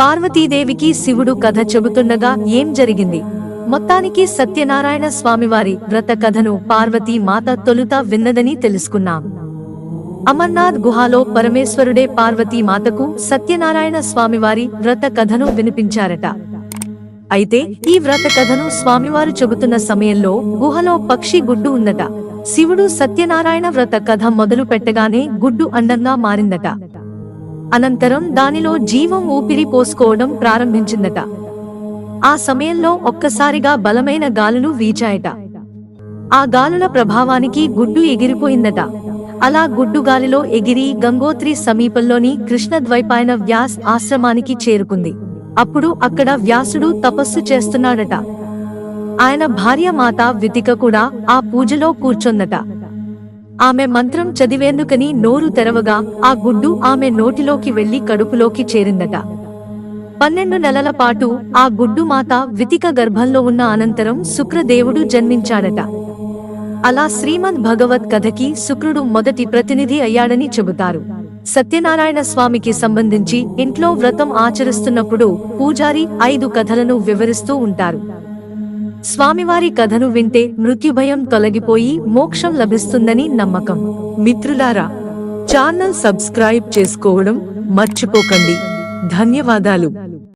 పార్వతీదేవికి శివుడు కథ చెబుతుండగా ఏం జరిగింది? మొత్తానికి సత్యనారాయణ స్వామివారి వ్రత కథను పార్వతీ మాత తొలుత విన్నదని తెలుసుకున్నాం. అమర్నాథ్ గుహాలో పరమేశ్వరుడే పార్వతీ మాతకు సత్యనారాయణ స్వామివారి వ్రత కథను వినిపించారట. అయితే ఈ వ్రత కథను స్వామివారు చెబుతున్న సమయంలో గుహలో పక్షి గుడ్డు ఉందట శివుడు సత్యనారాయణ వ్రత కథ మొదలు పెట్టగానే గుడ్డు అండంగా మారిందట. అనంతరం దానిలో జీవం ఊపిరి పోసుకోవడం ప్రారంభించిందట. ఆ సమయంలో ఒక్కసారిగా బలమైన గాలులు వీచాయట. ఆ గాలుల ప్రభావానికి గుడ్డు ఎగిరిపోయిందట. అలా గుడ్డు గాలిలో ఎగిరి గంగోత్రి సమీపంలోని కృష్ణద్వైపాయన వ్యాస్ ఆశ్రమానికి చేరుకుంది. అప్పుడు అక్కడ వ్యాసుడు తపస్సు చేస్తున్నాడట. ఆయన భార్య మాత వితిక కూడా ఆ పూజలో కూర్చొందట ఆమె మంత్రం చదివేందుకని నోరు తెరవగా ఆ గుడ్డు ఆమె నోటిలోకి వెళ్ళి కడుపులోకి చేరిందట. పన్నెండు నెలల పాటు ఆ గుడ్డు మాత వితిక గర్భంలో ఉన్న అనంతరం శుక్రదేవుడు జన్మించాడట. అలా శ్రీమద్ భగవత్ కథకి శుక్రుడు మొదటి ప్రతినిధి అయ్యాడని చెబుతారు. సత్యనారాయణ స్వామికి సంబంధించి ఇంట్లో వ్రతం ఆచరిస్తున్నప్పుడు పూజారి ఐదు కథలను వివరిస్తూ ఉంటారు. స్వామివారి కథను వింటే మృత్యుభయం తొలగిపోయి మోక్షం లభిస్తుందని నమ్మకం. మిత్రులారా ఛానల్ సబ్స్క్రైబ్ చేసుకోవడం మర్చిపోకండి. ధన్యవాదాలు.